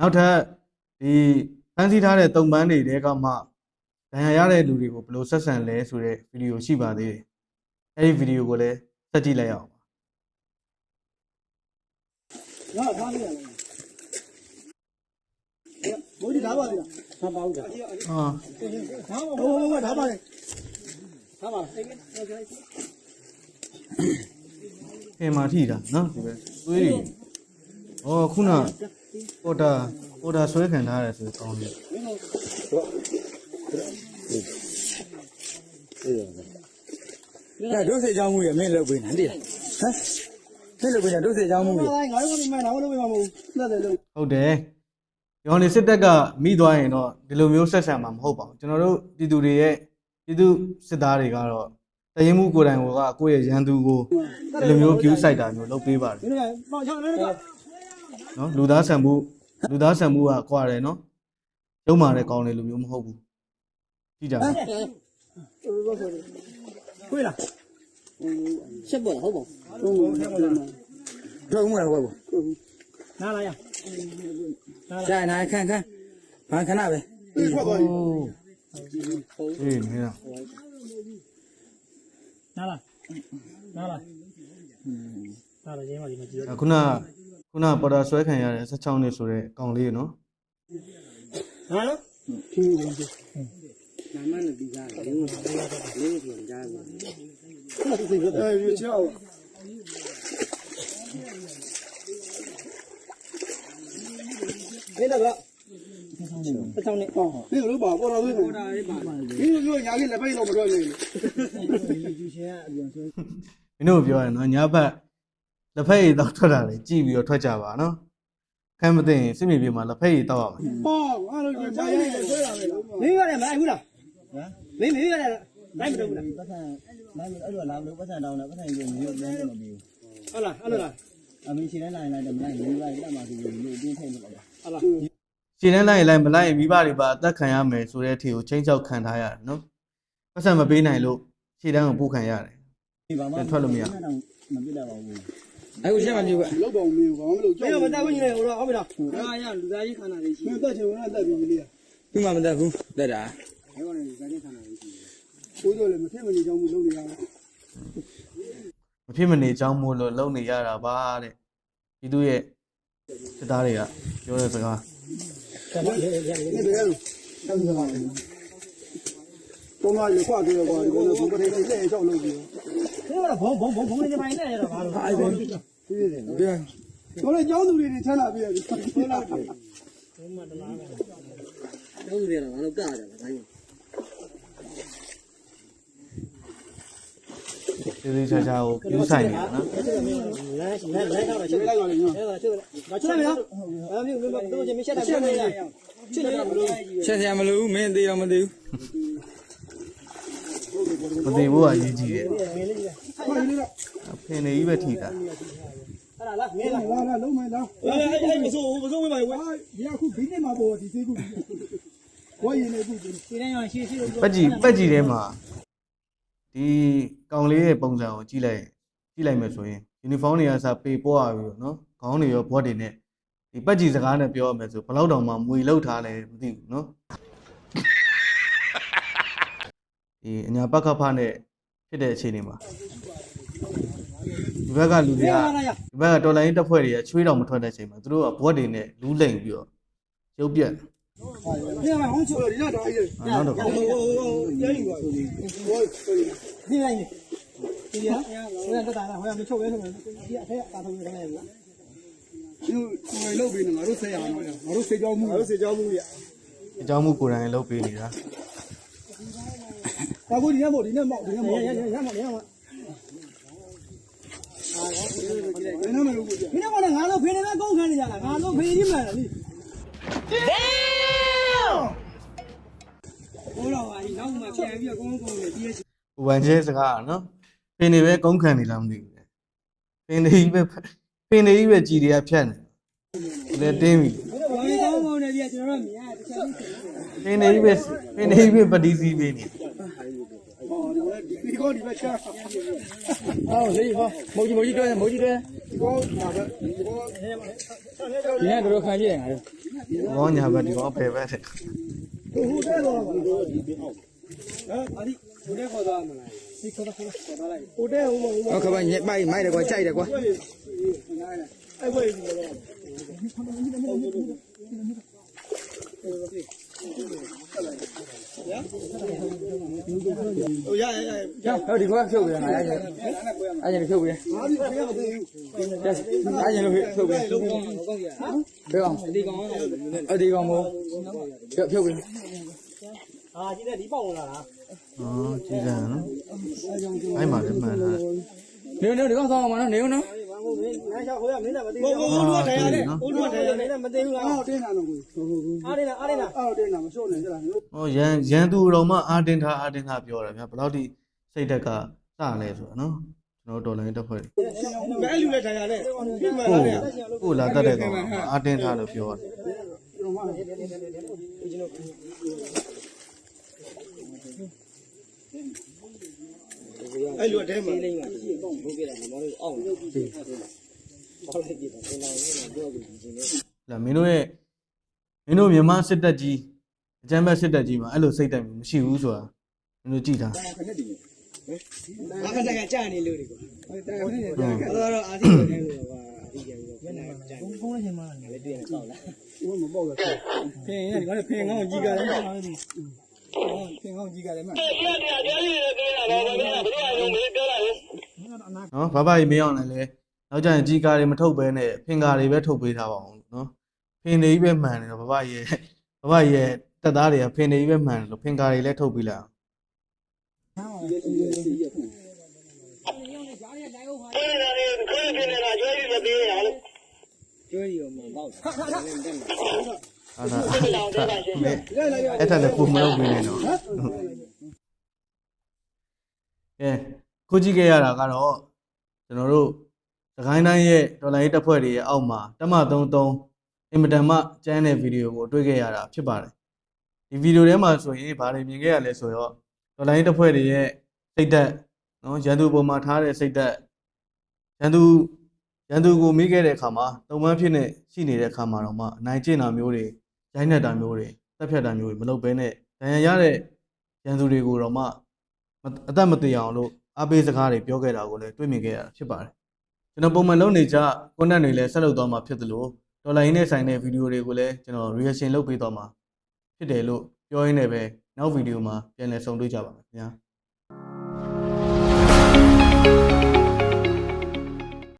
နောက်ထပ်ဒီဖန်ဆီးထားတဲ့တုံပန်းတွေတဲကမှဒဏ်ရာရတဲ့လူတွေကိုဘယ်လိုဆက်ဆံလဲဆိုတဲ့ဗီဒီယိုရှိပါသေးတယ်အဲဒီဗီဒီယိုကိုလည်းဆက်ကြည့်လိုက်အောင်ပါရထားလိုက်ရလားဘိုးဒီဓာတ်ပါလားဓာတ်ပါဦးဓာတ်ဟာဓာတ်ပါဘိုးဘိုးဓာတ်ပါလေဓာတ်ပါခင်မာထိတာနော်ဒီပဲသွေးတွေဩခုန ပေါ်တာပေါ်တာဆွဲခံထားရတယ်ဆိုကောင်းတယ်ဒါဒုစေချောင်းမှုရမင်းလုပ်ပေးနေတိလားဟမ်မင်းလုပ်ပေးနေဒုစေချောင်းမှုရငါငါတို့ကမှတော့လုပ်ပေးမှာမဟုတ်ဘူးလက်တယ်လို့ဟုတ်တယ်ရောင်နေစစ်တပ်ကမိသွားရင်တော့ဒီလိုမျိုးဆက်ဆံမှာမဟုတ်ပါဘူးကျွန်တော်တို့ပြည်သူတွေရဲ့ပြည်သူစစ်သားတွေကတော့တရင်မှုကိုယ်တိုင်ကကိုယ့်ရဲ့ရန်သူကိုဒီလိုမျိုး view site တာမျိုးလုပ်ပေးပါတယ်ဒီ နေ့ပေါ့ချောင်းလည်းကနော်လူသားဆန်မှုလူသားဆန်မှုကကွာတယ်နော်ရုံမာတဲ့ကောင်းတယ်လူမျိုးမဟုတ်ဘူးကြည့်ကြပါခွေးလားဆက်ပေါ်ဟုတ်ပါဟုတ်ဟုတ်ထဲမှာတော့မှုရဟုတ်ဘူးနားလာရကျန်နိုင်ခန့်ခန့်ဘာခဏပဲထွက်သွားပြီအေးနေတာနားလာ နားလာနားလာရင်းမကြီးမကြည့်ဒါခုနခုနပေါ်တာဆွဲခံရတဲ့16နှစ်ဆိုတဲ့ကောင်လေးနော်ဟာနော်ဖြူနေပြီနာမနဲ့ပြီးသားလေးလေးပြန်ကြားပါအဲချောင်းနေတော့အချောင်းနေဟောနေလို့ပါပေါ်လာသေးတယ်ပေါ်လာလေးပါဒီလိုမျိုးညာကြီးလက်ပိတ်တော့မထွက်နေဘူးမင်းတို့ပြောရနော်ညာဘက် လက်ဖက်ရည်တောက်ထွက်တာလေကြည့်ပြီးတော့ထွက်ကြပါနော်ခမ်းမသိရင်စစ်မြေပြင်မှာလက်ဖက်ရည်တောက်ရမယ်ပေါ့အဲ့လိုကြာရည်ဆွဲလာမယ်မင်းရတယ်မလိုက်ဘူးလားဟမ်မင်းမင်းရတယ်လိုက်မတော့ဘူးလားပတ်စံနိုင်အဲ့လိုလာလို့ပတ်စံတောင်းတယ်ပတ်စံကြီးမျိုးလမ်းတော့မပြီးဟုတ်လားအဲ့လိုလားအမေရှင်တိုင်းလိုက်တယ်မလိုက်ဘူးလိုက်လက်မှာဒီလိုမျိုးအင်းထိတ်လို့ပါဟုတ်လားရှင်းနှလိုက်ရင်လိုက်မလိုက်ရင်မိဘတွေပါအသက်ခံရမယ်ဆိုတဲ့အထီကိုချင်းချောက်ခံထားရတယ်နော်ပတ်စံမပေးနိုင်လို့ရှေ့တန်းကိုပို့ခံရတယ်ဒီပါမမပြစ်တော့ပါဘူး အခုရှင်းမမျိုးပဲလောက်ပါဦးမင်းဘာမှမလုပ်ကြောက်မင်းမတက်ဘူးညီလေးဟိုတော့ဟုတ်ပြီလားဟာရလူသားကြီးခန္ဓာလေးရှိမင်းတက်ချင်ဝင်တက်ပြီလေဒီမှမတတ်ဘူးတက်တာဘယ်ကနေလူသားကြီးခန္ဓာလေးရှိကိုတို့လည်းမဖြစ်မနေကြောင်းမလုပ်နေရဘူးမဖြစ်မနေကြောင်းမို့လို့လုံနေရတာပါတဲ့ဒီသူရဲ့စစ်သားတွေကပြောတဲ့စကား နေတယ်လို့ဆောက်ကြပါမယ်တော့မလေးခွာကြရပါဒီကောဘုံပထိန်နဲ့လက်ရောက်လုပ်ပြီးတော့ဘုံဘုံဘုံဘုံနေပိုင်းနဲ့ရတော့ဘာလို့အဲ့ဒါဒီတို့လည်းကျောင်းသူတွေချမ်းသာပြရတယ်ဟုတ်လားတော့သူတွေကငါတို့ကကြတယ်တိုင်းသေးသေးချာချာကိုပြူးဆိုင်နေတာနော်လဲလဲလဲတော့ချက်လိုက်ပါလိမ့်မယ်အဲ့ဒါချက်လိုက်ချက်လိုက်နော်အဲ့မျိုးမျိုးတို့ချင်းမချက်တာချက်နေရချက်နေမလို့ချက်စရာမလိုဘူးမင်းသေးတော့မသေးဘူး မသေးဘူးကအရေးကြီးတယ်ခွာနေတော့ဖင်နေကြီးပဲထိတာအဲ့ဒါလားမင်းလားလာလာလုံးမလားအဲ့အဲ့အဲ့မစိုးမစိုးဝေးပါဝေးဒီအခုဘင်းနဲ့မှာပေါ်ဒီသေးကူဝိုင်းရင်လည်းကူဒီတိုင်းရရှိရှိပက်ကြီးပက်ကြီးထဲမှာဒီကောင်လေးရဲ့ပုံစံကိုကြည့်လိုက်ကြည့်လိုက်မယ်ဆိုရင်ယူနီဖောင်းတွေကစပေပွားပြီးတော့နော်ခေါင်းတွေရောဘော့တွေနဲ့ဒီပက်ကြီးစကားနဲ့ပြောရမယ်ဆိုဘယ်လောက်တောင်မှမွေလောက်ထားလဲမသိဘူးနော် ဒီအညာပက္ခဖနဲ့ဖြစ်တဲ့အခြေအနေမှာဒီဘက်ကလူတွေကဒီဘက်ကတော်လိုင်းတက်ဖွဲ့တွေကချွေးတော်မထွက်တဲ့အချိန်မှာသူတို့ကဘွက်တွေနဲ့လူးလိမ်ပြီးတော့ရုပ်ပြက်ဒီမှာဟောင်းချိုဒီကတော့အေးနောက်တော့ဟိုဟိုရဲယူပါဟိုဒီလိုက်နေဒီရဟိုကတတာဟိုကမချုပ်ရဲဆိုဒီအထက်တာထုံးနေတယ်ဗျာဒီကိုယ်လုတ်ပြီးနေငါတို့ဆက်ရအောင်ငါတို့စေကြောင်းမှုငါတို့စေကြောင်းမှုရ အကြောင်းမှုကိုယ်တိုင်လှုပ်ပေးနေတာ ဒါကိုဒီနေ့မို့ဒီနေ့မောက်ဒီနေ့မောက်ရရရမောက်ရမောက်ဘယ်နဲ့မလို့ဒီနေ့ကငါတို့ဖေးနေကကောင်းခံနေကြတာငါတို့ဖေးကြီးမှန်တယ်လေဟိုတော့ဟာဒီနောက်မှပြန်ပြီးတော့ကောင်းကောင်းနဲ့တည်ရစီဟိုဝန်ကျဲစကားကနော်ပင်တွေပဲကုန်းခံနေလားမသိဘူးလေပင်တွေကြီးပဲပင်တွေကြီးပဲကြည်တွေကဖြတ်နေလေတင်းပြီဘာလို့ကောင်းကောင်းနဲ့ပြကျွန်တော်တို့မြင်ရတစ်ချက်လေးပင်တွေကြီးပဲပင်တွေကြီးပဲပတိစီးပေးနေဟော ဒီကောဒီဘက်ချာဟောလေဟောမိုးကြီးမိုးကြီးတွဲမိုးကြီးတွဲဒီကောဒါပဲဒီကောဒီနေ့တို့ခံကြည့်တယ်ငါတို့ဘောညာဘက်ဒီဘောဖယ်ဘက်တဲ့ဟိုတဲ့တော့ဟမ်အာဒီဟိုတဲ့ခေါ်သွားမလားဒီခေါ်တော့ခေါ်သွားလိုက်ဟိုတဲ့ဟိုမဟိုမဟောခပါညက်ပိုက်မိုက်တယ်ကွာကြိုက်တယ်ကွာအဲ့ဘယ်ဒီလဲ ဟိုရရရဟောဒီကွာဖြုတ်ပြန်ငါရချင်းအဲ့ချင်းဖြုတ်ပြန်ဘာဒီခေရမသိဘူးအဲ့ချင်းလို့ဖြုတ်ပြန်လုံးကောင်းကောင်းရဘယ်အောင်ဒီကောင်ကလည်းအဒီကောင်မို့ဖြုတ်ဖြုတ်ပြန်အာဒီနဲ့ဒီပေါက်ဝင်လာတာอ๋อကြည့်ကြရနော်အဲ့မှာလည်းမှန်တာနေနေဒီကောင်ဆောင်းအောင်မနော်နေဦးနော် ဘာမို့မင်းငါချောက်ဟိုရမင်းလည်းမသိဘူးဟိုဟိုလူကထိုင်ရတယ်ဟိုလူကထိုင်ရတယ်လည်းမသိဘူးလားအော်တင်းတာတော့ကိုအားတင်းတာအားတင်းတာအော်တင်းတာမလျှော့နဲ့ကြလားဟောရန်ရန်သူတော်မှအာတင်ထားအာတင်ထားပြောတယ်ဗျာဘယ်လောက်ထိစိတ်တက်ကစလဲဆိုတော့နော်ကျွန်တော်ဒေါ်လာတက်ဖွဲ့တယ်ဘယ်လူနဲ့ထိုင်ရတယ်ပြင်မှကိုလာတယ်ကိုလာတတ်တဲ့ကောင်ကအာတင်ထားလို့ပြောတယ်အဲ့လူတဲမှာ လိမ့်မှာဒီဘုတ်ပြတာမမတို့အောင်ဟုတ်တယ်ဟုတ်တယ်ဟုတ်တယ်ဒီကောင်လည်းပြောပြီးဒီနေ့လာမင်းတို့ရဲ့မင်းတို့မြန်မာစစ်တပ်ကြီးအကြမ်းဖက်စစ်တပ်ကြီးမှာအဲ့လိုစိတ်တက်မှုမရှိဘူးဆိုတာမင်းတို့ကြည့်တာငါကတကကြာနေလို့ဒီကွာဟုတ်တယ်ဟုတ်တယ်ဟုတ်တော့အာသီကိုထဲလို့ကွာအာသီပြန်ပြီးတော့ပြန်လာကြာနေဖုန်းလိုက်ချင်မှလည်းတွေ့ရင်တော့လားဘုမပေါ့ကဖင်ရတယ်ကဖင်ကောင်းကြီးကလည်း မဟုတ်ဘူးဖင်ကောင်းကြီးကလည်းမဟုတ်နော်ဘာဘာကြီးမင်းအောင်လည်းလေနောက်ကျရင်ကြီးကားတွေမထုတ်ဘဲနဲ့ဖင်ကားတွေပဲထုတ်ပေးထားပါအောင်နော်ဖင်တွေကြီးပဲမှန်တယ်ဘာဘာကြီးရဲ့ဘာဘာကြီးရဲ့တက်သားတွေကဖင်တွေကြီးပဲမှန်တယ်လို့ဖင်ကားတွေလည်းထုတ်ပေးလိုက်အောင်ကျွေးရောမပေါ့ လည်းတက်မှာအဲ့ဒါအဲ့ဒါလည်းပုံမလုပ်ပေးနေတော့ကဲခုကြည့်ခဲ့ရတာကတော့ကျွန်တော်တို့သခိုင်းတိုင်းရဲ့ဒေါ်လာရေးတပ်ဖွဲ့တွေရဲ့အောက်မှာတမ33အင်မတန်မှကျန်းတဲ့ဗီဒီယိုကိုတွေ့ခဲ့ရတာဖြစ်ပါတယ်ဒီဗီဒီယိုထဲမှာဆိုရင်ဘာတွေမြင်ခဲ့ရလဲဆိုတော့ဒေါ်လာရေးတပ်ဖွဲ့တွေရဲ့စိတ်သက်နော်ရန်သူပုံမှာထားတဲ့စိတ်သက်ရန်သူရန်သူကိုမိခဲ့တဲ့အခါမှာတုံ့ပန်းဖြစ်နေရှိနေတဲ့အခါမှာတော့မှအနိုင်ကျင့်တာမျိုးတွေ ရိုင်းနေတာမျိုးတွေတက်ဖြတ်တာမျိုးတွေမလုပ်ဘဲနဲ့ဒဏ်ရာရတဲ့ရန်သူတွေကိုတော့မှအသက်မသေးအောင်လို့အားပေးစကားတွေပြောခဲ့တာကိုလည်းတွေ့မြင်ခဲ့ရတာဖြစ်ပါတယ်ကျွန်တော်ပုံမှန်လုပ်နေကြ content တွေလည်းဆက်လုပ်သွားမှာဖြစ်သလိုဒေါ်လာရင်းနဲ့ဆိုင်တဲ့ဗီဒီယိုတွေကိုလည်းကျွန်တော် reaction လုပ်ပေးသွားမှာဖြစ်တယ်လို့ပြောရင်းနဲ့ပဲနောက်ဗီဒီယိုမှာပြန်လည်ဆုံတွေ့ကြပါမယ်ခင်ဗျာ